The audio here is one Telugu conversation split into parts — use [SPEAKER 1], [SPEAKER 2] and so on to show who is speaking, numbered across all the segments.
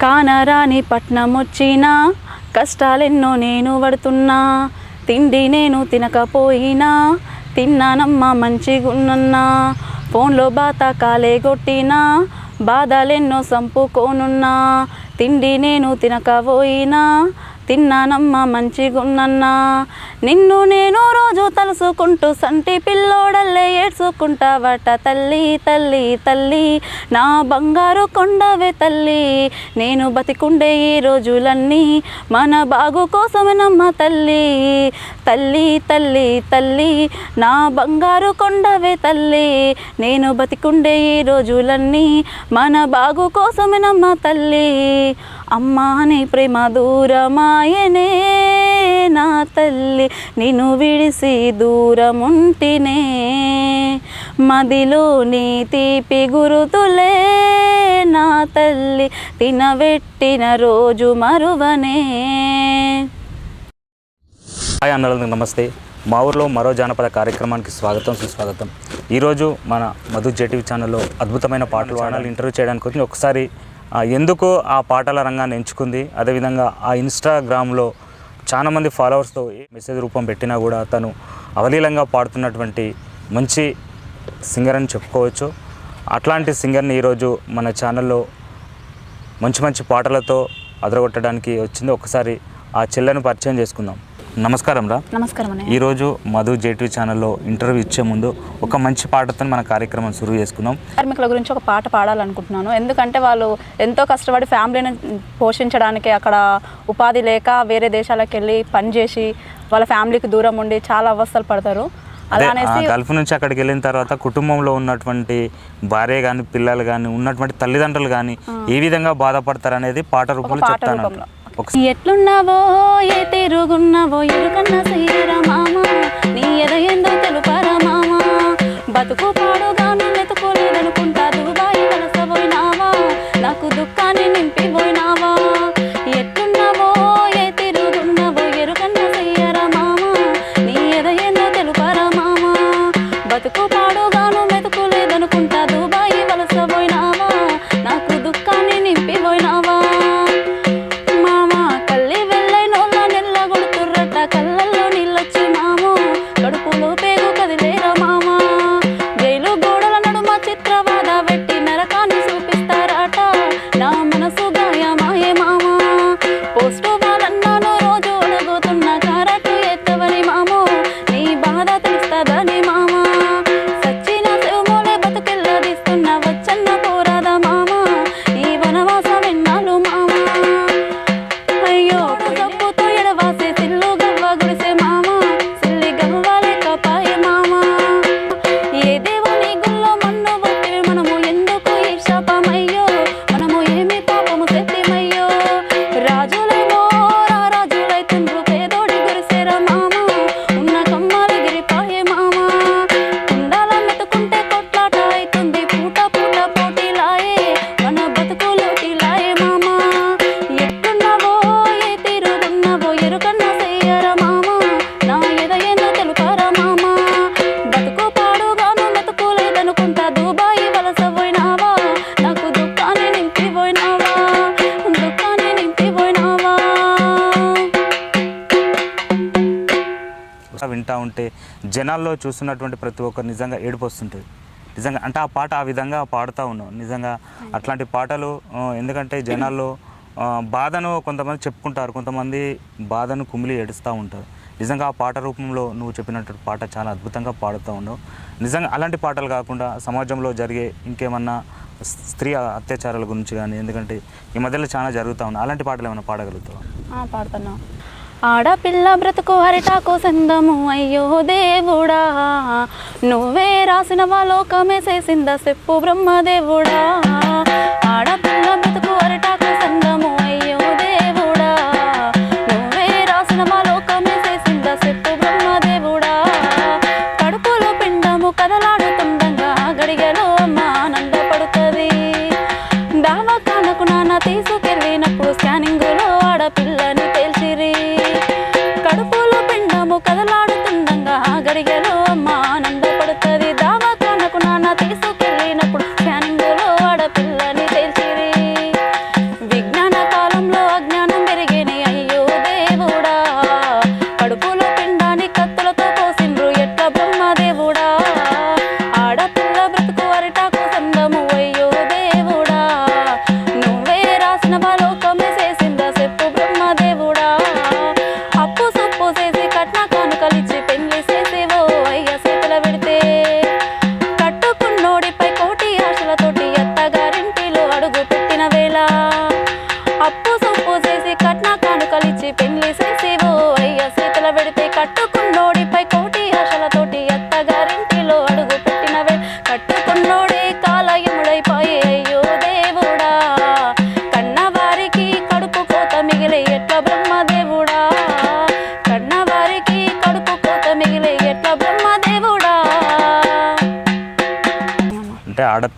[SPEAKER 1] కానరాని పట్నం వచ్చినా కష్టాలెన్నో నేను పడుతున్నా తిండి నేను తినకపోయినా తిన్నానమ్మా మంచిగున్నన్నా ఫోన్లో బాత కాలే కొట్టినా బాధలెన్నో సంపుకోనున్నా తిండి నేను తినకపోయినా తిన్నానమ్మా మంచిగున్నన్నా. నిన్ను నేను రోజు తలుసుకుంటూ సంటి పిల్లోడల్లే ఏడ్చుకుంటావట. తల్లి తల్లి తల్లి నా బంగారు కొండవే తల్లి. నేను బతికుండే ఈ రోజులన్నీ మన బాగు కోసమేనమ్మ తల్లి. తల్లి తల్లి తల్లి నా బంగారు కొండవే తల్లి. నేను బతికుండే ఈ రోజులన్నీ మన బాగు కోసమేనమ్మ తల్లి. అమ్మా నీ ప్రేమ దూరమాయనే నా తల్లి నిన్ను విడిసి దూరముంటినే. మదిలో నీ తీపి గురుతులే నా తల్లి తినబెట్టిన రోజు మరువనే.
[SPEAKER 2] హాయ్ అన్నలకు నమస్తే. మా ఊర్లో మరో జానపద కార్యక్రమానికి స్వాగతం సుస్వాగతం. ఈరోజు మన మధు జేటీవీ ఛానల్లో అద్భుతమైన పాటలు ఛానల్. ఇంటర్వ్యూ చేయడానికి వచ్చి ఒకసారి ఎందుకు ఆ పాటల రంగాన్ని ఎంచుకుంది? అదేవిధంగా ఆ ఇన్స్టాగ్రామ్లో చాలామంది ఫాలోవర్స్తో మెసేజ్ రూపం పెట్టినా కూడా తను అవలీలంగా పాడుతున్నటువంటి మంచి సింగర్ అని చెప్పుకోవచ్చు. అట్లాంటి సింగర్ని ఈరోజు మన ఛానల్లో మంచి మంచి పాటలతో అదరగొట్టడానికి వచ్చింది. ఒకసారి ఆ చెల్లెను పరిచయం చేసుకుందాం. నమస్కారం రా.
[SPEAKER 1] నమస్కారం
[SPEAKER 2] ఈరోజు మధు జేటీవీ ఛానల్లో ఇంటర్వ్యూ ఇచ్చే ముందు ఒక మంచి పాటతో మన కార్యక్రమం సురువు చేసుకుందాం.
[SPEAKER 1] కార్మికుల గురించి ఒక పాట పాడాలనుకుంటున్నాను. ఎందుకంటే వాళ్ళు ఎంతో కష్టపడి ఫ్యామిలీని పోషించడానికి అక్కడ ఉపాధి లేక వేరే దేశాలకు వెళ్ళి పనిచేసి వాళ్ళ ఫ్యామిలీకి దూరం ఉండి చాలా అవస్థలు పడతారు.
[SPEAKER 2] గల్ఫ్ నుంచి అక్కడికి వెళ్ళిన తర్వాత కుటుంబంలో ఉన్నటువంటి భార్య కానీ పిల్లలు కానీ ఉన్నటువంటి తల్లిదండ్రులు కానీ ఏ విధంగా బాధపడతారు అనేది పాట రూపంలో. చెప్తాను
[SPEAKER 1] ఎట్లున్నావో ఏ తిరుగున్నావో ఎరుకన్న సయ్యరా మామ నీ ఎదయందో తెలుపరా మామ? బతుకు
[SPEAKER 2] పాడుగా జనాల్లో చూస్తున్నటువంటి ప్రతి ఒక్కరు నిజంగా ఏడుపు వస్తుంటుంది. నిజంగా అంటే ఆ పాట ఆ విధంగా పాడుతూ ఉన్నాం. నిజంగా అట్లాంటి పాటలు ఎందుకంటే జనాల్లో బాధను కొంతమంది చెప్పుకుంటారు. కొంతమంది బాధను కుమిలి ఏడుస్తూ ఉంటారు. నిజంగా ఆ పాట రూపంలో నువ్వు చెప్పినట్టు పాట చాలా అద్భుతంగా పాడుతూ ఉండవు నిజంగా అలాంటి పాటలు కాకుండా సమాజంలో జరిగే ఇంకేమన్నా స్త్రీ అత్యాచారాల గురించి కానీ ఎందుకంటే ఈ మధ్యలో చాలా జరుగుతూ ఉన్నాయి. అలాంటి పాటలు ఏమైనా పాడగలుగుతావు?
[SPEAKER 1] పాడుతున్నావు పాడుతున్నా ఆడపిల్ల బ్రతుకు హరిటాకు సందము అయ్యో దేవుడా. నువ్వే రాసిన లోకమే చేసింద చెప్పు బ్రహ్మదేవుడా. ఆడపిల్ల బ్రతుకు హరిటాకు సందము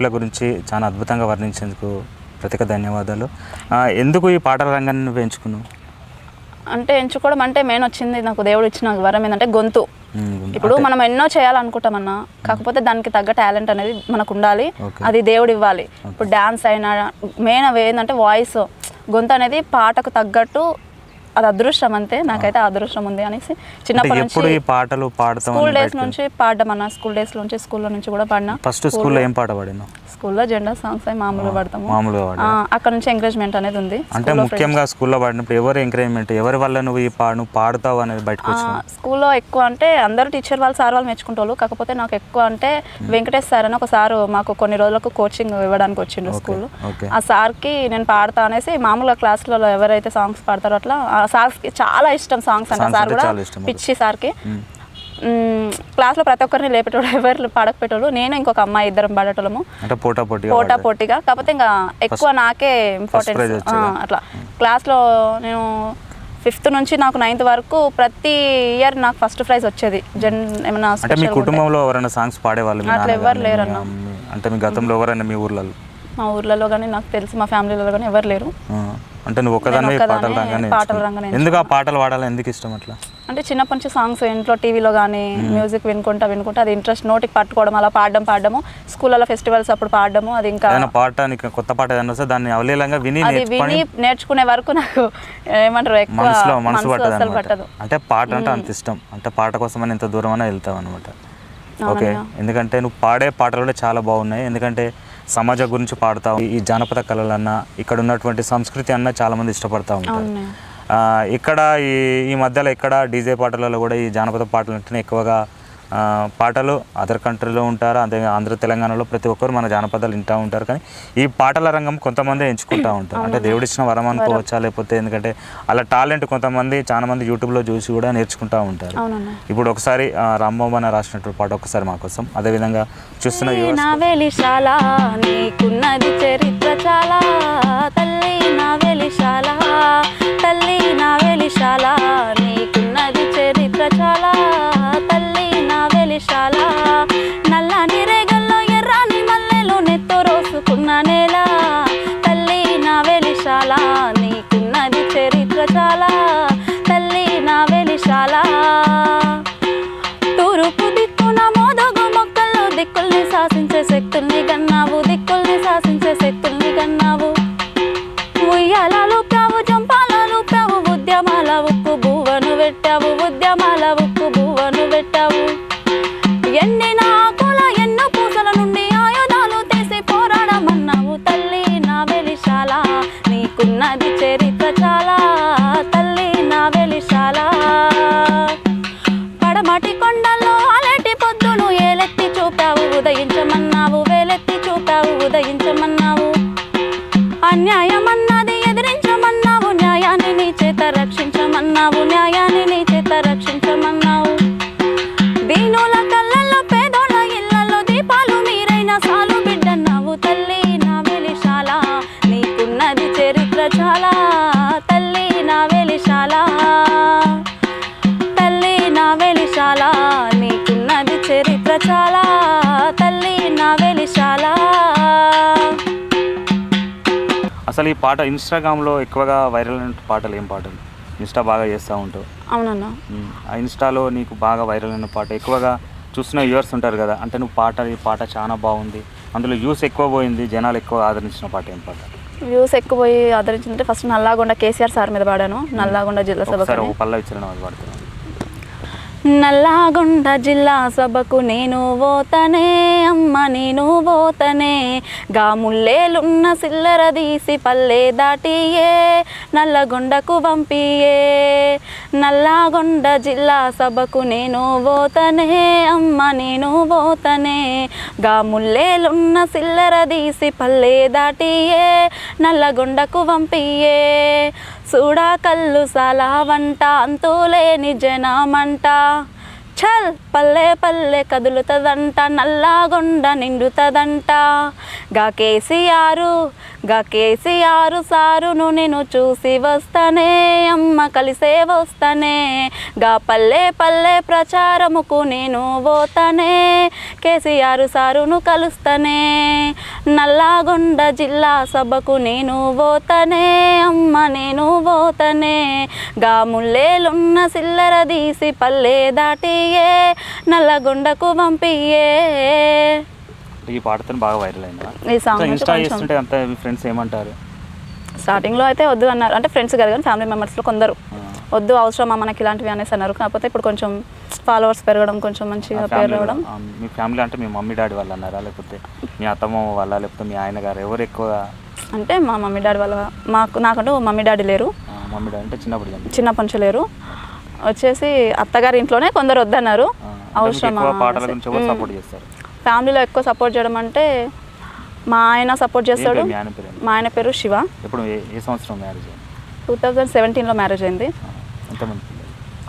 [SPEAKER 2] ఆడపిల్ల గురించి చాలా అద్భుతంగా వర్ణించేందుకు ప్రత్యేక ధన్యవాదాలు. ఎందుకు ఈ పాటల రంగాన్ని నువ్వు ఎంచుకున్నావు?
[SPEAKER 1] అంటే ఎంచుకోవడం అంటే మెయిన్ వచ్చింది నాకు దేవుడు ఇచ్చిన వరం ఏంటంటే గొంతు. ఇప్పుడు మనం ఎన్నో చేయాలనుకుంటామన్నా కాకపోతే దానికి తగ్గ టాలెంట్ అనేది మనకు ఉండాలి. అది దేవుడు ఇవ్వాలి. ఇప్పుడు డ్యాన్స్ అయినా మెయిన్ అవి ఏంటంటే వాయిస్. గొంతు అనేది పాటకు తగ్గట్టు అది అదృష్టం అంతే. నాకైతే అదృష్టం ఉంది అనేసి చిన్నప్పటి నుంచి
[SPEAKER 2] పాటలు పాడతాం
[SPEAKER 1] స్కూల్ డేస్ నుంచి పాడడం అన్న స్కూల్ డేస్ నుంచి స్కూల్లో నుంచి కూడా పాడినా.
[SPEAKER 2] ఫస్ట్ స్కూల్లో ఏం పాట పాడినావు?
[SPEAKER 1] స్కూల్లో జెండా సాంగ్స్ అవి మామూలుగా పాడతాము.
[SPEAKER 2] మామూలుగా పాడా
[SPEAKER 1] అక్కడ నుంచి ఎంకరేజ్మెంట్ అనేది ఉంది
[SPEAKER 2] అంటే ముఖ్యంగా స్కూల్లో పాడినప్పుడు ఎవరు ఎంకరేజ్మెంట్ ఎవరి వల్ల నువ్వు ఈ పా నువ్వు పాడుతావు అనేది బయటకు
[SPEAKER 1] స్కూల్లో ఎక్కువ అంటే అందరూ టీచర్ వాళ్ళు సార్ వాళ్ళు మెచ్చుకుంటారు కాకపోతే నాకు ఎక్కువ అంటే వెంకటేష్ సార్ అని ఒక సారు మాకు కొన్ని రోజులకు కోచింగ్ ఇవ్వడానికి వచ్చిండు స్కూల్లో ఆ సార్కి నేను పాడతా అనేసి మామూలుగా క్లాస్లలో ఎవరైతే సాంగ్స్ పాడతారో అట్లా ఆ సార్కి చాలా ఇష్టం సాంగ్స్ అంటే సార్ కూడా పిచ్చి సార్కి. క్లాస్లో ప్రతి ఒక్కరిని లేపేటోడు ఎవరు పాడకపోయేటోళ్ళు నేను ఇంకొక అమ్మాయి ఇద్దరం పాడేటోళ్ళము.
[SPEAKER 2] అంటే పోటా పోటీ
[SPEAKER 1] పోటా పోటీగా. కాకపోతే ఇంకా ఎక్కువ నాకే ఇంపార్టెన్స్
[SPEAKER 2] వచ్చేదా?
[SPEAKER 1] అట్లా. క్లాస్లో నేను ఫిఫ్త్ నుంచి నాకు నైన్త్ వరకు ప్రతి ఇయర్ నాకు ఫస్ట్ ప్రైజ్ వచ్చేది. జన్ ఏమైనా
[SPEAKER 2] అంటే మీ కుటుంబంలో ఎవరైనా సాంగ్స్ పాడేవాళ్ళు
[SPEAKER 1] అట్లా ఎవరు లేరన్న.
[SPEAKER 2] అంటే మీ గతంలో ఎవరైనా మీ ఊర్లలో?
[SPEAKER 1] మా ఊర్లలో కానీ నాకు తెలిసి మా ఫ్యామిలీలలో కానీ ఎవరు లేరు.
[SPEAKER 2] అంటే నువ్వు ఒక్కదాన్ని
[SPEAKER 1] నేను
[SPEAKER 2] పాటల. రంగానే ఎందుకు ఆ పాటలు పాడాలి? ఎందుకు ఇష్టం అట్లా?
[SPEAKER 1] అంటే చిన్నప్పటి నుంచి సాంగ్స్ ఇంట్లో టీవీలో కానీ మ్యూజిక్ వినుకుంటా వినుకుంటా అది ఇంట్రెస్ట్ నోటికి పట్టుకోవడం అలా పాడడం పాడడము. స్కూళ్ళలో ఫెస్టివల్స్ అప్పుడు పాడడము అది ఇంకా
[SPEAKER 2] ఏదైనా పాట నీకు కొత్త పాట వస్తే దాన్ని అవలీలంగా విని
[SPEAKER 1] అది విని నేర్చుకునే వరకు నాకు ఏమంటారు ఎక్కువ
[SPEAKER 2] మనసు పట్టదు
[SPEAKER 1] అసలు
[SPEAKER 2] అనమాట
[SPEAKER 1] పట్టదు.
[SPEAKER 2] అంటే పాట అంటే అంత ఇష్టం. అంటే పాట కోసం అని ఎంత దూరం అయినా వెళ్తావు అనమాట ఓకే. ఎందుకంటే నువ్వు పాడే పాటలు కూడా చాలా బాగున్నాయి. ఎందుకంటే సమాజం గురించి పాడతావు. ఈ జానపద కళలన్నా ఇక్కడ ఉన్నటువంటి సంస్కృతి అన్న చాలా మంది ఇష్టపడతా ఉంటారు. ఇక్కడ ఈ ఈ మధ్యలో ఇక్కడ డీజే పాటలలో కూడా ఈ జానపద పాటలు అంటేనే ఎక్కువగా పాటలు అదర్ కంట్రీలో ఉంటారు? అదే ఆంధ్ర తెలంగాణలో ప్రతి ఒక్కరు మన జానపదాలు వింటూ ఉంటారు. కానీ ఈ పాటల రంగం కొంతమంది ఎంచుకుంటూ ఉంటారు. అంటే దేవుడిచ్చిన వరం అనుకోవచ్చా? లేకపోతే ఎందుకంటే అలా టాలెంట్ కొంతమంది చాలా మంది యూట్యూబ్లో చూసి కూడా నేర్చుకుంటూ ఉంటారు. ఇప్పుడు ఒకసారి రామ్మోహన్ రాసినటువంటి పాట ఒకసారి మా కోసం. అదేవిధంగా చూస్తున్న viewers
[SPEAKER 1] నా వెలిశాల నీకున్నది చరిత్ర చాలా. తల్లి నా వెలిశాల తల్లి నా వెలిశాల నీకున్నది
[SPEAKER 2] పాట ఇన్స్టాగ్రామ్లో ఎక్కువగా వైరల్ అయిన పాటలు ఏం పాటలు? ఇన్స్టా బాగా చేస్తూ ఉంటావు.
[SPEAKER 1] అవునన్నా.
[SPEAKER 2] ఆ ఇన్స్టాలో నీకు బాగా వైరల్ అయిన పాట ఎక్కువగా చూస్తున్న వ్యూవర్స్ ఉంటారు కదా అంటే నువ్వు పాట ఈ పాట చాలా బాగుంది. అందులో వ్యూస్ ఎక్కువ పోయింది జనాలు ఎక్కువ ఆదరించిన పాట ఏం పాట?
[SPEAKER 1] వ్యూస్ ఎక్కువ పోయి ఆదరించిందంటే ఫస్ట్ నల్లాగొండ కేసీఆర్ సార్ మీద పాడాను నల్లాగొండ జిల్లా
[SPEAKER 2] ఒకసారి
[SPEAKER 1] సభకు
[SPEAKER 2] ఒక పల్ల ఇచ్చిన అది
[SPEAKER 1] నల్లాగొండ జిల్లా సభకు నేను పోతనే అమ్మ నేను పోతనే. గా ముల్లేలున్న సిల్లర తీసి పల్లె దాటియే నల్లగొండకు పంపియే. నల్లాగొండ జిల్లా సభకు నేను పోతనే అమ్మ నేను పోతనే. గా ముల్లేలున్న సిల్లర తీసి పల్లె దాటియే నల్లగొండకు పంపియే. సూడా కళ్ళు సలా వంట అంతులేని జనమంట. చల్ పల్లె పల్లె కదులుతదంట నల్లాగొండ నిండుతదంట. గా కేసీఆరు గా కేసీఆర్ సారును నేను చూసి వస్తానే అమ్మ కలిసే వస్తానే. గా పల్లె పల్లె ప్రచారముకు నేను పోతానే కేసీఆర్ సారును కలుస్తానే. నల్లాగొండ జిల్లా సభకు నేను పోతానే అమ్మ నేను పోతానే. గా ముల్లేలున్న సిల్లర తీసి పల్లె దాటియే నల్లగొండకు పంపియే.
[SPEAKER 2] ఈ పాటతో బాగా వైరల్ అయిందా
[SPEAKER 1] ఈ సాంగ్
[SPEAKER 2] ఇన్స్టా చేస్తుంటే అంత మీ ఫ్రెండ్స్ ఏమంటారు
[SPEAKER 1] స్టార్టింగ్లో అయితే వద్దు అన్నారు. అంటే ఫ్రెండ్స్ కాదు కానీ ఫ్యామిలీ మెంబర్స్లో కొందరు. వద్దు అవసరమా మనకి ఇలాంటివి అనేసి అన్నారు. కాకపోతే ఇప్పుడు కొంచెం ఫాలోవర్స్ పెరగడం కొంచెం మంచిగా పేరు
[SPEAKER 2] ఫ్యామిలీ
[SPEAKER 1] రావడం
[SPEAKER 2] మీ ఫ్యామిలీ అంటే మీ మమ్మీ డాడీ వాళ్ళు అన్నారా? లేకపోతే మీ అత్తమ్మ వాళ్ళ లేకపోతే మీ ఆయన గారు ఎవరు ఎక్కువ?
[SPEAKER 1] అంటే మా మమ్మీ డాడీ వాళ్ళ మాకు నాకంటూ మమ్మీ డాడీ లేరు.
[SPEAKER 2] మమ్మీ డాడీ అంటే చిన్నప్పుడు.
[SPEAKER 1] చిన్నప్పటి నుంచి లేరు. వచ్చేసి అత్తగారి ఇంట్లోనే కొందరు వద్దన్నారు. అవసరమా
[SPEAKER 2] ఎక్కువ పాటల. గురించి. సపోర్ట్ చేస్తారు?
[SPEAKER 1] ఫ్యామిలీలో ఎక్కువ సపోర్ట్ చేయడం అంటే మా ఆయన సపోర్ట్ చేస్తాడు.
[SPEAKER 2] మీ ఆయన పేరు
[SPEAKER 1] శివ.
[SPEAKER 2] ఎప్పుడు ఏ సంవత్సరం మ్యారేజ్
[SPEAKER 1] టూ థౌజండ్ సెవెంటీన్లో మ్యారేజ్ అయింది.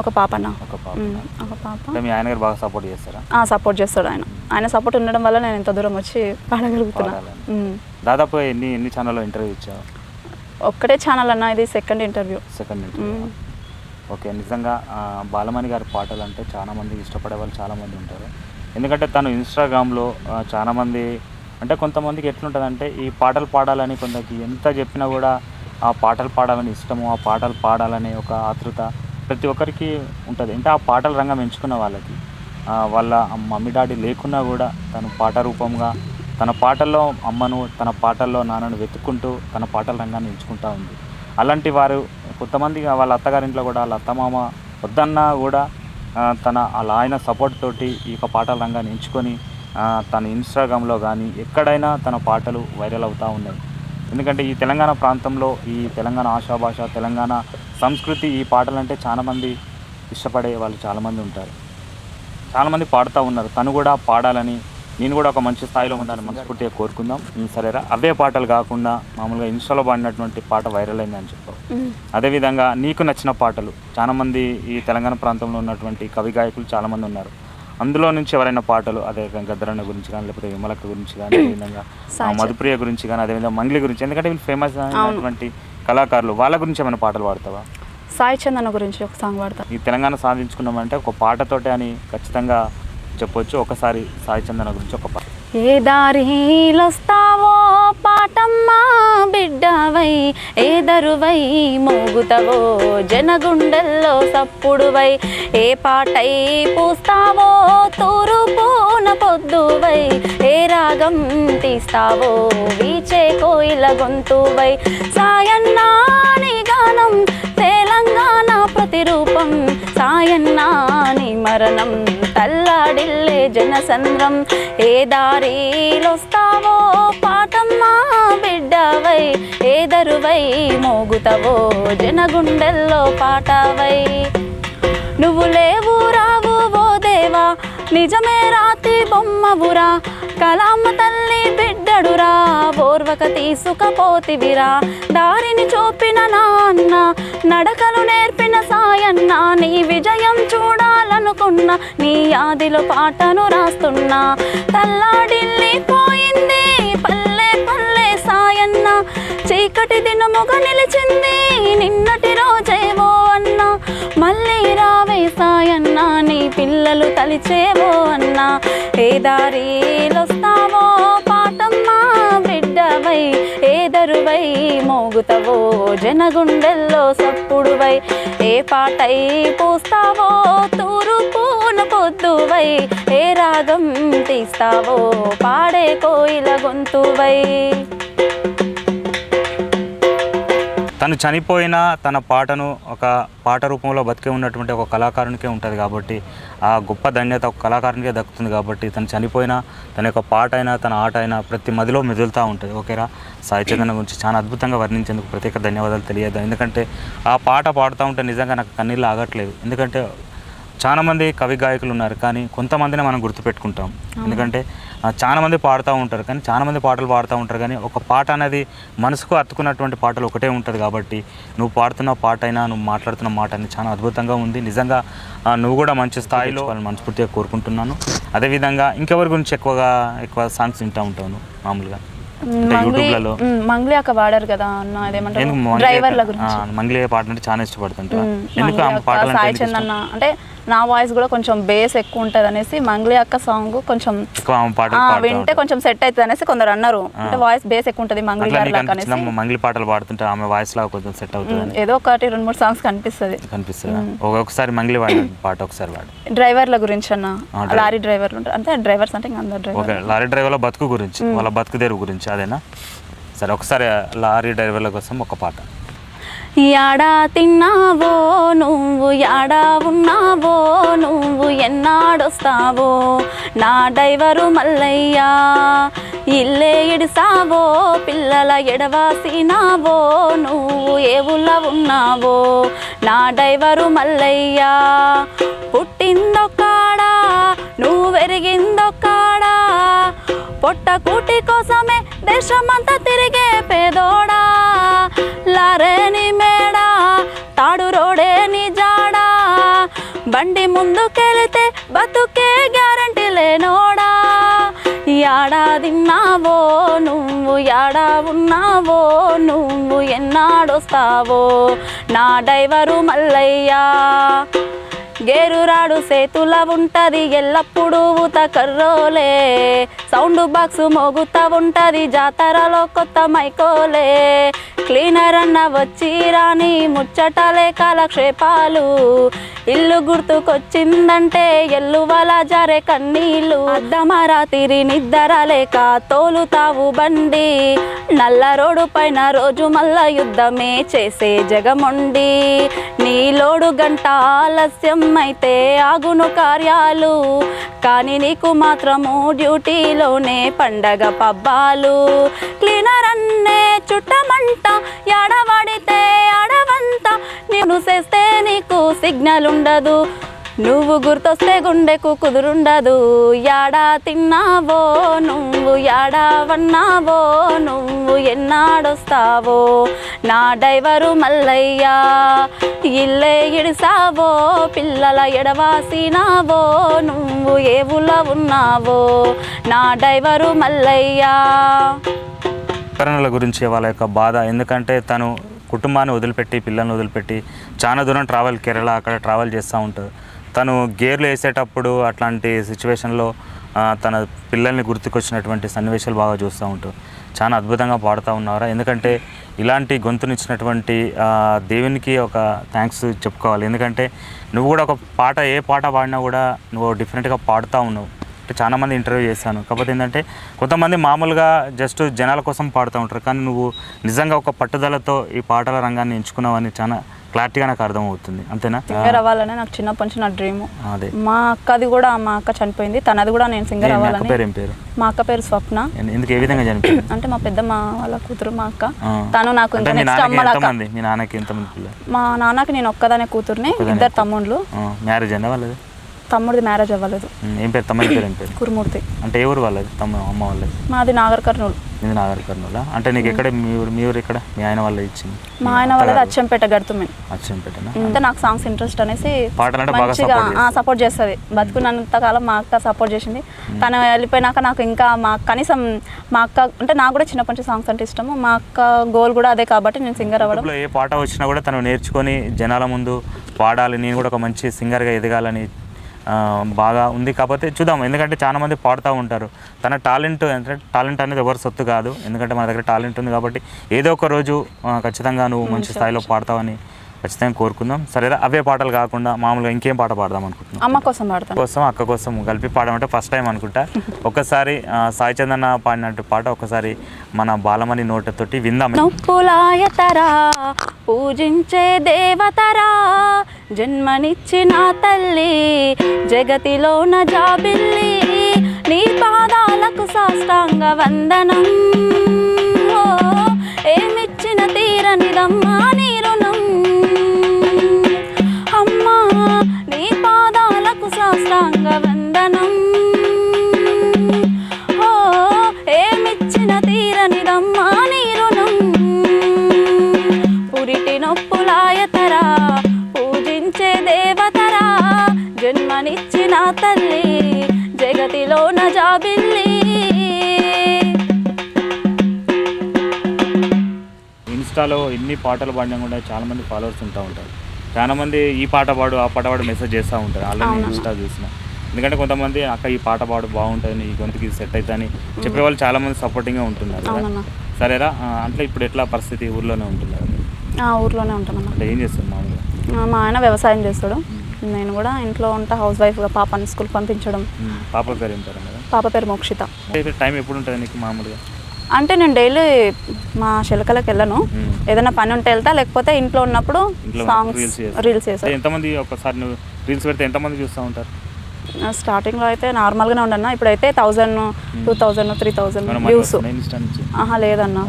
[SPEAKER 1] ఒక పాప అన్న
[SPEAKER 2] ఒక పాప. మీ ఆయన గారు బాగా సపోర్ట్ చేస్తారా?
[SPEAKER 1] సపోర్ట్ చేస్తాడు ఆయన. ఆయన సపోర్ట్ ఉండడం వల్ల నేను ఇంత దూరం వచ్చి పాడగలుగుతున్నా.
[SPEAKER 2] దాదాపు ఎన్ని ఎన్ని ఛానల్లో ఇంటర్వ్యూ ఇచ్చావు?
[SPEAKER 1] ఒక్కటే ఛానల్ అన్న ఇది second interview.
[SPEAKER 2] Second interview. Okay నిజంగా బాలమణి గారి పాటలు అంటే చాలా మంది ఇష్టపడే వాళ్ళు చాలా మంది ఉంటారు. ఎందుకంటే తను ఇన్స్టాగ్రామ్లో చాలామంది అంటే కొంతమందికి ఎట్లుంటుందంటే ఈ పాటలు పాడాలని కొందరికి ఎంత చెప్పినా కూడా ఆ పాటలు పాడాలని ఇష్టము ఆ పాటలు పాడాలనే ఒక ఆతృత ప్రతి ఒక్కరికి ఉంటుంది. అంటే ఆ పాటల రంగం ఎంచుకున్న వాళ్ళకి వాళ్ళ మమ్మీ డాడీ లేకున్నా కూడా తను పాట రూపంగా తన పాటల్లో అమ్మను తన పాటల్లో నాన్నను వెతుక్కుంటూ తన పాటల రంగాన్ని ఎంచుకుంటా ఉంది. అలాంటి వారు కొంతమంది వాళ్ళ అత్తగారింట్లో కూడా వాళ్ళ అత్తమామ వద్దన్నా కూడా తన అలా ఆయన సపోర్ట్ తోటి ఈ యొక్క పాటల రంగాన్ని ఎంచుకొని తన ఇన్స్టాగ్రామ్లో కానీ ఎక్కడైనా తన పాటలు వైరల్ అవుతూ ఉన్నాయి. ఎందుకంటే ఈ తెలంగాణ ప్రాంతంలో ఈ తెలంగాణ ఆశాభాష తెలంగాణ సంస్కృతి ఈ పాటలంటే చాలామంది ఇష్టపడే వాళ్ళు చాలామంది ఉంటారు. చాలామంది పాడుతూ ఉన్నారు. తను కూడా పాడాలని నేను కూడా ఒక మంచి స్థాయిలో ఉండాలని మనస్ఫూర్తిగా కోరుకుందాం. సరేరా? అవే పాటలు కాకుండా మామూలుగా ఇన్స్టాలో పాడినటువంటి పాట వైరల్ అయింది అని చెప్పావు. అదేవిధంగా నీకు నచ్చిన పాటలు చాలామంది ఈ తెలంగాణ ప్రాంతంలో ఉన్నటువంటి కవి గాయకులు చాలామంది ఉన్నారు. అందులో నుంచి ఎవరైనా పాటలు అదే గద్దరన్న గురించి కానీ లేకపోతే విమలక్క గురించి కానీ అదేవిధంగా మధుప్రియ గురించి కానీ అదేవిధంగా మంగ్లీ గురించి ఎందుకంటే వీళ్ళు ఫేమస్ అయినటువంటి కళాకారులు. వాళ్ళ గురించి ఏమైనా పాటలు పాడతావా?
[SPEAKER 1] సాయి చందన గురించి ఒక సాంగ్ పాడతా.
[SPEAKER 2] ఈ తెలంగాణ సాధించుకున్నామంటే ఒక పాటతోటే అని ఖచ్చితంగా చెప్పొచ్చు. ఒకసారి సాయి చందన గురించి ఒక పాట
[SPEAKER 1] ఏ దారిలొస్తావో పాటమ్మా బిడ్డవై ఏ దరువై మోగుతావో జనగుండెల్లో సప్పుడువై ఏ పాటై పూస్తావో తూరుపోన పొద్దువై ఏ రాగం తీస్తావో వీచే కోయిల గొంతువై. సాయన్నాని గానం తెలంగాణ ప్రతిరూపం సాయన్నాని మరణం తల్లాడిల్లే జనసంద్రం. ఏ దారిలొస్తావో పాటమ్మా బిడ్డవై ఏ దరువై మోగుతావో జనగుండెల్లో పాటవై. నువ్వు లేవు రావు ఓ దేవా నిజమే రాతి బొమ్మవురా కలామ్మ తల్లి బిడ్డడురా తప్పక తీసుకపోతివిరా దారిని చూపిన నాన్న నడకలు నేర్పిన సాయన్న నీ విజయం చూడాలనుకున్నా నీ యాదిలో పాటను రాస్తున్నా. తల్లాడిల్లి పోయింది పల్లె పల్లె సాయన్న చీకటి దినముగా నిలిచింది నిన్నటి రోజేవో అన్నా. మళ్ళీ రావే సాయన్న నీ పిల్లలు తలిచేవో అన్నా. ఏ దారిలొస్తావో మోగుతావో? జనగుండెల్లో సప్పుడువై ఏ పాటై పూస్తావో? తూరుపూన పొద్దువై ఏ రాగం తీస్తావో? పాడే కోయిల గొంతువై
[SPEAKER 2] తను చనిపోయినా తన పాటను ఒక పాట రూపంలో బతికే ఉన్నటువంటి ఒక కళాకారునికే ఉంటుంది కాబట్టి ఆ గొప్ప ధన్యత ఒక కళాకారునికే దక్కుతుంది కాబట్టి తను చనిపోయినా తన యొక్క పాట అయినా తన ఆట అయినా ప్రతి మదిలో మెదులుతూ ఉంటుంది. ఓకేరా? సాయి గురించి చాలా అద్భుతంగా వర్ణించేందుకు ప్రత్యేక ధన్యవాదాలు తెలియదు ఎందుకంటే ఆ పాట పాడుతూ ఉంటే నిజంగా నాకు కన్నీళ్ళు ఆగట్లేదు. ఎందుకంటే చాలా మంది కవి గాయకులు ఉన్నారు కానీ కొంతమందిని మనం గుర్తుపెట్టుకుంటాం. ఎందుకంటే ఆ, చాలా మంది పాడుతూ ఉంటారు కానీ చాలా మంది పాటలు పాడుతూ ఉంటారు కానీ ఒక పాట అనేది మనసుకు అత్తుకున్నటువంటి పాటలు ఒకటే ఉంటుంది కాబట్టి నువ్వు పాడుతున్న పాట అయినా నువ్వు మాట్లాడుతున్న మాట అనేది చాలా అద్భుతంగా ఉంది. నిజంగా నువ్వు కూడా మంచి స్థాయిలో వాళ్ళని మనస్ఫూర్తిగా కోరుకుంటున్నాను. అదేవిధంగా ఇంకెవరి గురించి ఎక్కువగా ఎక్కువ సాంగ్స్ వింటూ ఉంటాను మామూలుగా?
[SPEAKER 1] మంగ్లీ అక్క వాడారు కదా అన్న డ్రైవర్ల గురించి.
[SPEAKER 2] మంగ్లీ పాట అంటే చాలా ఇష్టపడుతుంటా ఎందుకు పాటలు అంటే
[SPEAKER 1] నా వాయిస్ కూడా కొంచెం బేస్ ఎక్కువ ఉంటుంది అనేసి మంగ్లీ అక్క సాంగ్ కొంచెం వింటే. కొంచెం సెట్ అవుతుంది అనేసి కొందరు అన్నారు. అంటే వాయిస్ బేస్ ఎక్కువ ఉంటుంది మంగ్లీ గారి
[SPEAKER 2] మంగ్లీ పాటలు పాడుతుంటే ఆమె వాయిస్ లాగా కొంచెం సెట్ అవుతుంది
[SPEAKER 1] ఏదో ఒకటి రెండు మూడు సాంగ్స్ కనిపిస్తుంది.
[SPEAKER 2] కనిపిస్తుంది? ఒక్కొక్కసారి మంగ్లీ పాట ఒకసారి వాడు.
[SPEAKER 1] డ్రైవర్ల గురించి అన్న. లారీ డ్రైవర్లు ఉంటారు. అంటే డ్రైవర్స్ అంటే ఇంకా అందరు డ్రైవర్
[SPEAKER 2] లారీ డ్రైవర్ల బతుకు గురించి వాళ్ళ బతుకు తెరువు గురించి అదేనా? సరే ఒకసారి లారీ డ్రైవర్ల కోసం ఒక పాట.
[SPEAKER 1] యాడా తిన్నావో నువ్వు యాడా ఉన్నావో నువ్వు ఎన్నాడొస్తావో? నా డైవరు మల్లయ్యా ఇల్లే ఇడిసావో పిల్లల ఎడవాసినావో నువ్వు ఏ ఊళ్ళో ఉన్నావో? నా డైవరు మల్లయ్యా పుట్టిందొక్కాడా నువ్వు వెరిగిందొక్కాడా పొట్ట కూటి కోసమే దేశమంతా బండి ముందుకెళితే బతుకే గ్యారంటీ లేనోడా? యాడా నావో నువ్వు యాడా ఉన్నావో నువ్వు ఎన్నాడొస్తావో? నా డైవరు మల్లయ్యా. గేరురాడు సేతుల ఉంటది ఎల్లప్పుడూ ఊత కర్రోలే. సౌండ్ బాక్స్ మోగుతా ఉంటది జాతరలో కొత్త మైకోలే. క్లీనర్ అన్న వచ్చి రాని ముచ్చటలే కాలక్షేపాలు. ఇల్లు గుర్తుకొచ్చిందంటే ఎల్లువల జారే కన్నీళ్ళు. అద్దమరాతిరి నిద్దర లేక తోలుతావు బండి. నల్ల రోడ్డు పైన రోజు మల్ల యుద్ధమే చేసే జగమొండి. నీలోడు గంట ఆలస్యం అయితే ఆగును కార్యాలు? కానీ నీకు మాత్రము డ్యూటీలోనే పండగ పబ్బాలు. క్లీనర్ అన్నే చుట్టమంట ఎడబడితే అడవంత నేను చేస్తే నీకు సిగ్నల్ ఉండదు. నువ్వు గుర్తొస్తే గుండెకు కుదురుండదు. యాడా తిన్నావో నువ్వు యాడా వన్నావో నువ్వు ఎన్నాడొస్తావో? నా డైవరు మల్లయ్యా ఇల్లే ఇడిసావో? పిల్లల ఎడవాసినావో నువ్వు ఏ ఊళ్ళో ఉన్నావో? నా డైవరు మల్లయ్యా.
[SPEAKER 2] కరణల గురించి వాళ్ళ యొక్క బాధ ఎందుకంటే తను కుటుంబాన్ని వదిలిపెట్టి పిల్లల్ని వదిలిపెట్టి చాలా దూరం ట్రావెల్ కేరళ అక్కడ ట్రావెల్ చేస్తూ ఉంటుంది. తను గేర్లు వేసేటప్పుడు అట్లాంటి సిచ్యువేషన్లో తన పిల్లల్ని గుర్తుకొచ్చినటువంటి సన్నివేశాలు బాగా చూస్తూ ఉంటారు చాలా అద్భుతంగా పాడుతూ ఉన్నారా? ఎందుకంటే ఇలాంటి గొంతునిచ్చినటువంటి దేవునికి ఒక థ్యాంక్స్ చెప్పుకోవాలి. ఎందుకంటే నువ్వు కూడా ఒక పాట ఏ పాట పాడినా కూడా నువ్వు డిఫరెంట్గా పాడుతూ ఉన్నావు. అంటే చాలామంది ఇంటర్వ్యూ చేశాను. కాకపోతే ఏంటంటే కొంతమంది మామూలుగా జస్ట్ జనాల కోసం పాడుతూ ఉంటారు. కానీ నువ్వు నిజంగా ఒక పట్టుదలతో ఈ పాటల రంగాన్ని ఎంచుకున్నావని చాలా క్లారిటీగా నాకు అర్థమవుతుంది. అంతేనా?
[SPEAKER 1] సింగర్ అవ్వాలని నాకు చిన్నప్పటి నుంచి నా డ్రీమ్
[SPEAKER 2] అదే.
[SPEAKER 1] మా అక్కది కూడా మా అక్క చనిపోయింది. తనది కూడా నేను సింగర్ అవ్వాలని.
[SPEAKER 2] పేరు ఏం పేరు?
[SPEAKER 1] మా అక్క పేరు స్వప్న.
[SPEAKER 2] ఎందుకు ఏ విధంగా చనిపోయింది?
[SPEAKER 1] అంటే మా పెద్దమ్మ వాళ్ళ కూతురు మా అక్క. తను నాకు ఇంకా నెక్స్ట్
[SPEAKER 2] నాన్నకి
[SPEAKER 1] అమ్మల అక్క
[SPEAKER 2] ఎంతమంది? మీ నాన్నకి ఎంతమంది పిల్లలు?
[SPEAKER 1] మా నాన్నకి నేను ఒక్కదానే కూతుర్ని ఇద్దరు తమ్ముళ్ళు.
[SPEAKER 2] మ్యారేజ్ అయినా వాళ్ళది?
[SPEAKER 1] తమ్ముడిది మ్యారేజ్ అవ్వలేదు.
[SPEAKER 2] ఏం పేరు? తమ్ముడి పేరు ఏం పేరు?
[SPEAKER 1] కురుమూర్తి.
[SPEAKER 2] అంటే ఊరు వాళ్ళది? తమ్మ అమ్మ వాళ్ళది?
[SPEAKER 1] మాది నాగర్ కర్నూలు.
[SPEAKER 2] ఇది నాగర్ కర్నూలా? అంటే నీకు ఎక్కడ మీ ఊరు మీ ఊరు ఎక్కడ? మీ ఆయన వాళ్ళు ఇచ్చింది.
[SPEAKER 1] మా ఆయన వాళ్ళది అచ్చంపేట గడుతుమేను
[SPEAKER 2] అచ్చంపేటనా?
[SPEAKER 1] అంటే నాకు సాంగ్స్ ఇంట్రెస్ట్ అనేసి మంచిగా. సపోర్ట్ చేస్తుంది. బతుకున్నంత కాలం మా అక్క సపోర్ట్ చేసింది. తను వెళ్ళిపోయినాక నాకు ఇంకా మా కనీసం మా అక్క అంటే నాకు కూడా చిన్నప్పటి నుంచి సాంగ్స్ అంటే ఇష్టము. మా అక్క గోల్ కూడా అదే కాబట్టి నేను సింగర్ అవ్వడం.
[SPEAKER 2] ఏ పాట వచ్చినా కూడా తను నేర్చుకొని జనాల ముందు పాడాలి. నేను కూడా ఒక మంచి సింగర్గా ఎదగాలని బాగా ఉంది. కాకపోతే చూద్దాం. ఎందుకంటే చాలా మంది పాడుతూ ఉంటారు. తన టాలెంట్ అంటే టాలెంట్ అనేది ఎవరి సొత్తు కాదు. ఎందుకంటే మన దగ్గర టాలెంట్ ఉంది కాబట్టి ఏదో ఒక రోజు ఖచ్చితంగా నువ్వు మంచి స్థాయిలో పాడతావని ఖచ్చితంగా కోరుకుందాం. సరేరా? అవే పాటలు కాకుండా మామూలుగా ఇంకేం పాట పాడదాం అనుకుంటున్నాం
[SPEAKER 1] అమ్మ కోసం పాడతాను.
[SPEAKER 2] కోసం అక్క కోసం కలిపి పాడమంటే ఫస్ట్ టైం అనుకుంటా. ఒక్కసారి సాయి చందన్న పాడినట్టు పాట ఒకసారి మన బాలమణి నోటతోటి విందాం.
[SPEAKER 1] పూజించే దేవతరా జన్మనిచ్చిన తల్లి జగతిలోన జాబిల్లి నీ పాదాలకు సాష్టాంగ వందనం. ఏమిచ్చిన తీరనిదమ్మా నీ రుణం? అమ్మా నీ పాదాలకు సాష్టాంగ వందనం.
[SPEAKER 2] ఇన్స్టాలో ఎన్ని పాటలు పాడినా కూడా చాలా మంది ఫాలోవర్స్ ఉంటూ ఉంటారు. చాలా మంది ఈ పాట పాడు ఆ పాట పాడు మెసేజ్ చేస్తూ ఉంటారు. ఆల్రెడీ
[SPEAKER 1] అవునన్నా.
[SPEAKER 2] ఇన్స్టా చూసిన. ఎందుకంటే కొంతమంది అక్క ఈ పాట పాడు బాగుంటుంది నీ గొంతుకి సెట్ అవుతుంది చెప్పే వాళ్ళు చాలా మంది సపోర్టింగ్గా ఉంటున్నారు సరేరా? అంటే ఇప్పుడు ఎట్లా పరిస్థితి ఊర్లోనే ఉంటున్నారు?
[SPEAKER 1] ఆ ఊర్లోనే ఉంటానన్నా.
[SPEAKER 2] అంటే ఏం మామూలుగా?
[SPEAKER 1] ఆ, మా ఆయన వ్యవసాయం చేస్తాడు. నేను కూడా ఇంట్లో ఉంటా హౌస్ వైఫ్గా పాపని స్కూల్కి పంపించడం.
[SPEAKER 2] పాప పేరు
[SPEAKER 1] పాప పేరు మోక్షిత.
[SPEAKER 2] టైం ఎప్పుడు ఉంటుంది నీకు మామూలుగా?
[SPEAKER 1] అంటే నేను డైలీ మా శిలకలకు వెళ్ళను. ఏదైనా పని ఉంటే వెళ్తా లేకపోతే ఇంట్లో ఉన్నప్పుడు సాంగ్స్
[SPEAKER 2] రీల్స్
[SPEAKER 1] చేస్తాను
[SPEAKER 2] ఎంతమంది ఒకసారి నువ్వు రీల్స్ పెడితే ఎంతమంది చూస్తూ ఉంటారు?
[SPEAKER 1] స్టార్టింగ్లో అయితే నార్మల్గానే ఉండన్నా. ఇప్పుడైతే thousand two thousand three thousand views ఆహా లేదన్నా.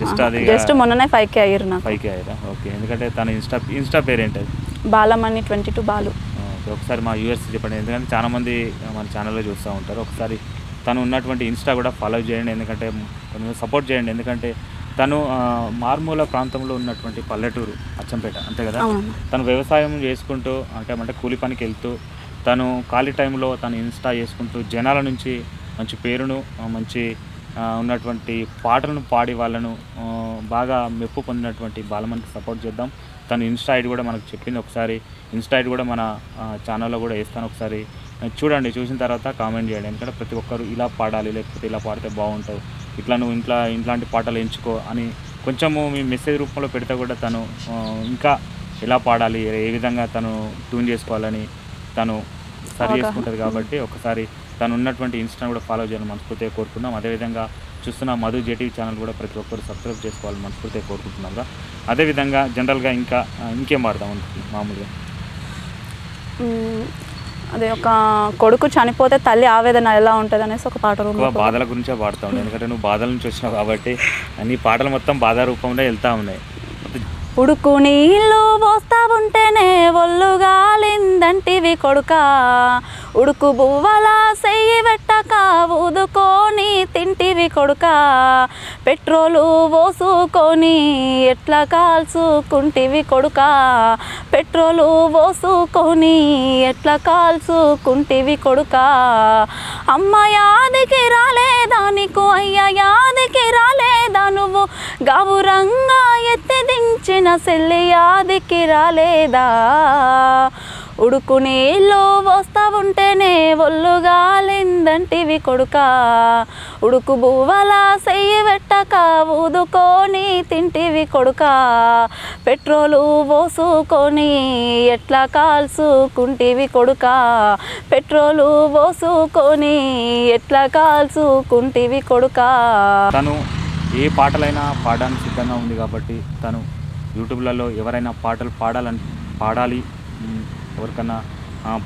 [SPEAKER 2] జస్ట్ అది.
[SPEAKER 1] జస్ట్ మొన్ననే ఫైవ్ కే అయ్యారు నాకు.
[SPEAKER 2] పైకి అయ్యారా? ఓకే. ఎందుకంటే తన ఇన్స్టా ఇన్స్టా పేరు ఏంటి అది?
[SPEAKER 1] Balamani twenty two Balu.
[SPEAKER 2] ఒకసారి మా యూఎస్ చెప్పండి. ఎందుకంటే చాలా మంది మన ఛానల్లో చూస్తూ ఉంటారు. ఒకసారి తను ఉన్నటువంటి ఇన్స్టా కూడా ఫాలో చేయండి ఎందుకంటే కొంచెం సపోర్ట్ చేయండి. ఎందుకంటే తను మారుమూల ప్రాంతంలో ఉన్నటువంటి పల్లెటూరు అచ్చంపేట అంతే కదా? తను వ్యవసాయం చేసుకుంటూ అంటే అంటే కూలి పనికి వెళ్తూ తను ఖాళీ టైంలో తను ఇన్స్టా చేసుకుంటూ జనాల నుంచి మంచి పేరును మంచి ఉన్నటువంటి పాటలను పాడి వాళ్ళను బాగా మెప్పు పొందినటువంటి బాలమన్కి సపోర్ట్ చేద్దాం. తను ఇన్స్టా ఐడి కూడా మనకు చెప్పింది ఒకసారి. ఇన్స్టా ఐడి కూడా మన ఛానల్లో కూడా వేస్తాను ఒకసారి. చూడండి చూసిన తర్వాత కామెంట్ చేయండి. ఎందుకంటే ప్రతి ఒక్కరు ఇలా పాడాలి లేకపోతే ఇలా పాడితే బాగుంటుంది. ఇట్లా నువ్వు ఇంట్లో ఇట్లాంటి పాటలు ఎంచుకో అని కొంచెము మీ మెసేజ్ రూపంలో పెడితే కూడా తను ఇంకా ఎలా పాడాలి ఏ విధంగా తను ట్యూన్ చేసుకోవాలని తను సరి. చేసుకుంటుంది కాబట్టి ఒకసారి తను ఉన్నటువంటి ఇన్స్టాను కూడా ఫాలో చేయాలని మనస్ఫూర్తిగా కోరుకుందాం అదేవిధంగా చూస్తున్న మధు జేటీవీ ఛానల్ కూడా ప్రతి ఒక్కరు సబ్స్క్రైబ్ చేసుకోవాలని మనస్ఫూర్తిగా కోరుకుంటున్నాం కదా. అదేవిధంగా జనరల్గా ఇంకా ఇంకేం వాడదాం మామూలుగా?
[SPEAKER 1] మ్మ్. అదే ఒక కొడుకు చనిపోతే తల్లి ఆవేదన ఎలా ఉంటుంది అనేసి ఒక పాట
[SPEAKER 2] ఎక్కువ బాధల గురించే పాడుతూ ఉండే. ఎందుకంటే నువ్వు బాధల నుంచి వచ్చినావు కాబట్టి నీ పాటలు మొత్తం బాధ రూపంలో వెళ్తూ ఉన్నాయి.
[SPEAKER 1] ఉడుకు నీళ్ళు పోస్తా ఉంటేనే ఒళ్ళుగాలిందంటివి కొడుక. ఉడుకు బువ్వల సెయ్యి వెట్టక ఊదుకొని తింటివి కొడుక. పెట్రోలు పోసుకొని ఎట్లా కాల్చుకుంటివి కొడుక. పెట్రోలు పోసుకొని ఎట్లా కాల్చుకుంటివి కొడుక. అమ్మ యాదికి రాలేదా నీకు అయ్య యాదికి రాలేదా నువ్వు? గౌరంగా ఎత్తి దించిన సెల్లి యాదికి రాలేదా? ఉడుకు నీళ్ళు వస్తా ఉంటేనే ఒళ్ళుగాలిందంటివి కొడుక. ఉడుకు బువ్వల సెయ్యి పెట్టక ఊదుకొని తింటివి కొడుక. పెట్రోలు పోసుకొని ఎట్లా కాల్చుకుంటివి కొడుక. పెట్రోలు పోసుకొని ఎట్లా కాల్చుకుంటివి కొడుక.
[SPEAKER 2] తను ఏ పాటలైనా పాడడానికి సిద్ధంగా ఉంది కాబట్టి తను యూట్యూబ్లలో ఎవరైనా పాటలు పాడాలని పాడాలి ఎవరికన్నా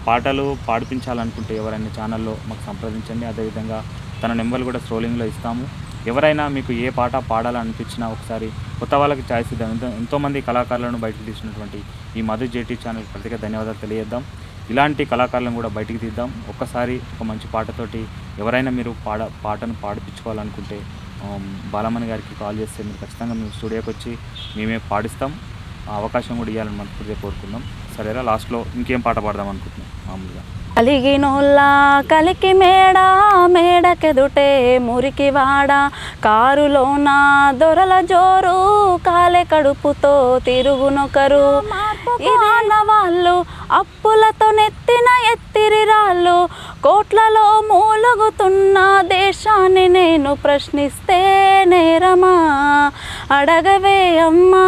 [SPEAKER 2] పాటలు పాడిపించాలనుకుంటే ఎవరైనా ఛానల్లో మాకు సంప్రదించండి. అదేవిధంగా తన నెంబర్లు కూడా స్ట్రోలింగ్లో ఇస్తాము. ఎవరైనా మీకు ఏ పాట పాడాలనిపించినా ఒకసారి కొత్త వాళ్ళకి ఛాయిస్ ఇద్దాం. ఎంతో ఎంతోమంది కళాకారులను బయటకు తీసినటువంటి ఈ మధు జేటీ ఛానల్ ప్రత్యేక ధన్యవాదాలు తెలియజేద్దాం. ఇలాంటి కళాకారులను కూడా బయటికి తీద్దాం. ఒక్కసారి ఒక మంచి పాటతోటి ఎవరైనా మీరు పాడ పాటను పాడిపించుకోవాలనుకుంటే బాలమణి గారికి కాల్ చేస్తే మీరు ఖచ్చితంగా మేము స్టూడియోకి వచ్చి మేమే పాడిస్తాం. అవకాశం కూడా ఇవ్వాలని మనస్ఫూర్తిగా కోరుకుందాం. సరేరా లాస్ట్లో ఇంకేం పాట పాడదాం అనుకుంటున్నాం మామూలుగా?
[SPEAKER 1] కలిగినోళ్ళ కలికి మేడ మేడకెదుటే మురికి వాడ. కారులోన దొరల జోరు కాలే కడుపుతో తిరుగునొకరు వాళ్ళు అప్పులతో నెత్తిన ఎత్తిరి రాళ్ళు. కోట్లలో మూలుగుతున్న దేశాన్ని నేను ప్రశ్నిస్తే నేరమా? అడగవే అమ్మా.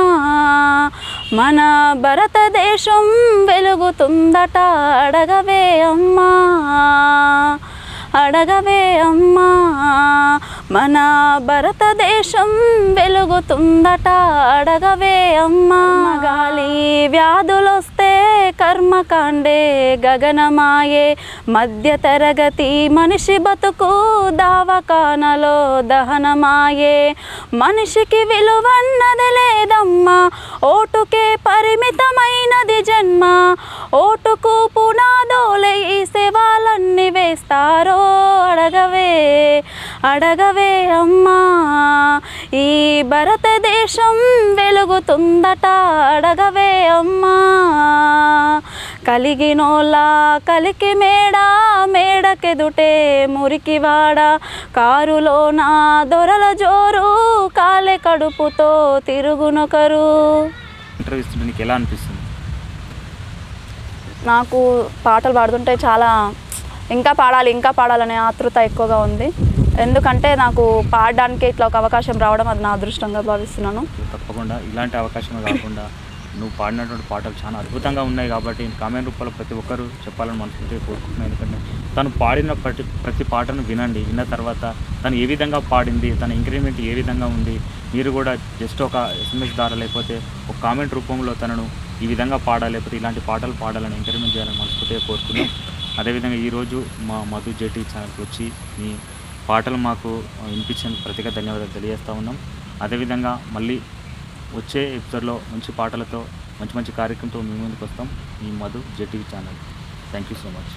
[SPEAKER 1] మన భారతదేశం వెలుగుతుందట. అడగవే అమ్మా అడగవే అమ్మా. మన భారతదేశం వెలుగుతుందట. అడగవే అమ్మా. గాలి వ్యాధులు కర్మకాండే గగనమాయే మధ్య తరగతి మనిషి బతుకు దావకానలో దహనమాయే మనిషికి విలువన్నది లేదమ్మా ఓటుకే పరిమితమైనది జన్మ ఓటుకు పునాదోలే ఈ సేవాలన్నీ వేస్తారో అడగవే అడగవే అమ్మా ఈ భారతదేశం వెలుగుతుందట అడగవే అమ్మా కలిగినోలా కలికి మేడ మేడకెదుటే మురికివాడ. కారులోన దొరల జోరు కాలే కడుపుతో తిరుగునొకరు
[SPEAKER 2] నీకు ఎలా అనిపిస్తుంది?
[SPEAKER 1] నాకు పాటలు పాడుతుంటే చాలా ఇంకా పాడాలి ఇంకా పాడాలనే ఆతృత ఎక్కువగా ఉంది. ఎందుకంటే నాకు పాడడానికి ఇట్లా ఒక అవకాశం రావడం అది నా అదృష్టంగా భావిస్తున్నాను.
[SPEAKER 2] తప్పకుండా ఇలాంటి అవకాశమే కాకుండా నువ్వు పాడినటువంటి పాటలు చాలా అద్భుతంగా ఉన్నాయి కాబట్టి కామెంట్ రూపంలో ప్రతి ఒక్కరూ చెప్పాలని మనసుకుంటే కోరుకుంటున్నాను. ఎందుకంటే తను పాడిన ప్రతి ప్రతి పాటను వినండి విన్న తర్వాత తను ఏ విధంగా పాడింది తన ఇంక్రిమెంట్ ఏ విధంగా ఉంది మీరు కూడా జస్ట్ ఒక ఎస్ఎంఎస్ ద్వారా లేకపోతే ఒక కామెంట్ రూపంలో తనను ఈ విధంగా పాడాలి లేకపోతే ఇలాంటి పాటలు పాడాలని ఎంకరేజ్మెంట్ చేయాలని మనస్ఫూర్తిగా కోరుకున్నాం అదేవిధంగా ఈరోజు మా మధు జేటీ ఛానల్కి వచ్చి మీ పాటలు మాకు వినిపించేందుకు ప్రత్యేక ధన్యవాదాలు తెలియజేస్తా ఉన్నాం. అదేవిధంగా మళ్ళీ వచ్చే ఎపిసోడ్లో మంచి పాటలతో మంచి మంచి కార్యక్రమంతో మీ ముందుకు వస్తాం మీ Madhu JTV channel. Thank you so much